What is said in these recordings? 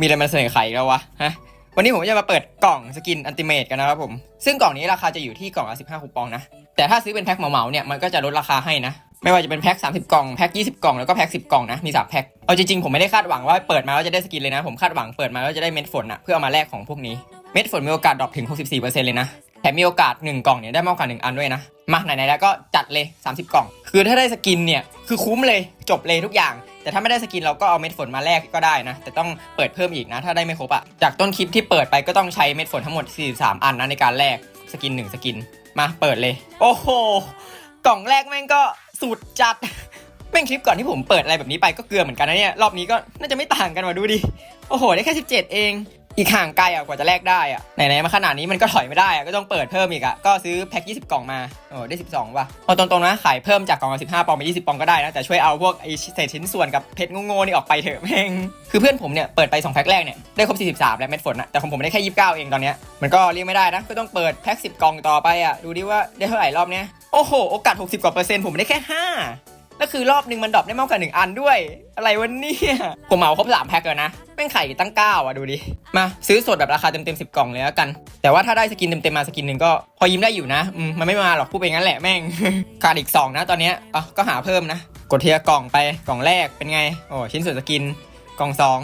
มีอะไรมาเสนอขายแล้ววะฮะวันนี้ผมจะมาเปิดกล่องสกินอันติเมตกันนะครับผม ซึ่งกล่องนี้ราคาจะอยู่ที่กล่องละ15คูปองนะ แต่ถ้าซื้อเป็นแพ็คเหมาๆเนี่ยมันก็จะลดราคาให้นะ ไม่ว่าจะเป็นแพ็ค30 กล่อง แพ็ค20 กล่อง แล้วก็แพ็ค10 กล่องนะ มี 3 แพ็ค เอาจริงๆ ผมไม่ได้คาดหวังว่าเปิดมาแล้วจะได้สกินเลยนะ ผมคาดหวังเปิดมาแล้วจะได้เม็ดฝนอะเพื่อเอามาแลกของพวกนี้ เม็ดฝนมีโอกาสดรอปถึง 64%เลยนะ แถมมีโอกาส 1 กล่องเนี่ยได้มากกว่า 1 อันด้วยนะ มาไหนๆแล้วก็จัดเลย 30 กล่อง คือถ้าได้สกินเนี่ย คือคุ้มเลยจบเลยทุกอย่าง แต่ถ้าไม่ได้สกินเราก็เอาเม็ดฝนมาแลกก็ได้นะ แต่ต้องเปิดเพิ่มอีกนะ ถ้าได้ไม่ครบอะจากต้นคลิปที่เปิดไปก็ต้องใช้เม็ดฝนทั้งหมด 43 อันนะในการแลกสกิน 1 สกินมาเปิดเลย โอ้โห กล่องแรกแม่งก็สุดจัดแม่งคลิปก่อนที่ผมเปิดอะไรแบบนี้ไปก็เกลือเหมือนกันนะเนี่ยรอบนี้ก็น่าจะไม่ต่างกันว่ะดูดิโอ้โหได้แค่ 17 เอง อีกห่างไกลอะกว่าจะแลกได้อะไหนๆมาขนาดนี้มันก็ถอยไม่ได้อะก็ต้องเปิดเพิ่มอีกอะก็ซื้อแพ็ค20 กล่องมาโอ้ได้ 12 ว่ะเอาตรงๆนะขายเพิ่มจากกล่องละ15ปองเป็น20 ปองก็ได้นะแต่ช่วยเอาพวกไอ้เศษชิ้นส่วนกับเพชรโง่ๆนี่ออกไปเถอะแม่งคือเพื่อนผมเนี่ยเปิดไป2แพ็คแรกเนี่ยได้ครบ43 แล้วเม็ดฝนอะแต่ของผมได้แค่29 เองตอนเนี้ยมันก็เรียกไม่ได้นะก็ต้องเปิดแพ็ค10 กล่องต่อไปอะดูดิว่าได้เท่าไหร่รอบเนี้ยโอ้โหโอกาส 60กว่าเปอร์เซ็นต์ผมได้แค่ 5 แล้วคือรอบหนึ่งมันดรอปได้มากกว่าหนึ่งอันด้วย อะไรวะเนี่ยผมเหมาครบสามแพ็คแล้วนะแม่งไข่ตั้งเก้าอะดูดิ มาซื้อสดแบบราคาเต็มเต็มสิบกล่องเลยแล้วกัน แต่ว่าถ้าได้สกินเต็มเต็มมาสกินหนึ่งก็พอยิ้มได้อยู่นะมันไม่มาหรอกพูดไปงั้นแหละแม่งขาดอีกสองนะตอนเนี้ยอะก็หาเพิ่มนะ กดเทียร์กล่องไปกล่องแรกเป็นไงโอ้ชิ้นส่วนสกินกล่องสอง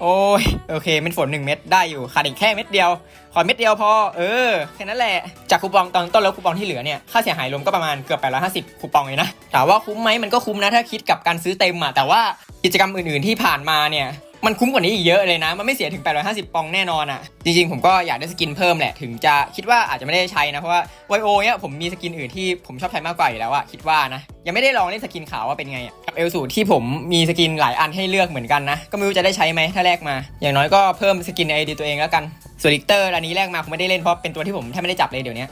โอ้ยโอเคเป็นฝนหนึ่งเม็ดได้อยู่ขาดอีกแค่เม็ดเดียว ขอเม็ดเดียวพอ เออแค่นั้นแหละ จากคูปองตอนต้นแล้วคูปองที่เหลือเนี่ยค่าเสียหายรวมก็ประมาณเกือบ 850 คูปองเลยนะถามว่าคุ้มไหมมันก็คุ้มนะถ้าคิดกับการซื้อเต็มอะแต่ว่ากิจกรรมอื่นๆที่ผ่านมาเนี่ย มันคุ้มกว่านี้อีกเยอะเลยนะ มันไม่เสียถึง 850 ปองแน่นอนอะ จริงๆ ผมก็อยากได้สกินเพิ่มแหละ ถึงจะคิดว่าอาจจะไม่ได้ใช้นะ เพราะว่าไวโอเนี่ยผมมีสกินอื่นที่ผมชอบใช้มากกว่าอยู่แล้วอะคิดว่านะ ยังไม่ได้ลองเล่นสกินขาวว่าเป็นไงอะกับเอลสูที่ผมมีสกินหลายอันให้เลือกเหมือนกันนะ ก็ไม่รู้จะได้ใช้ไหมถ้าแลกมา อย่างน้อยก็เพิ่มสกินในไอดีตัวเองแล้วกันส่วนลิกเตอร์อันนี้แลกมาผมไม่ได้เล่นเพราะเป็นตัวที่ผมแทบไม่ได้จับเลยเดี๋ยวนี้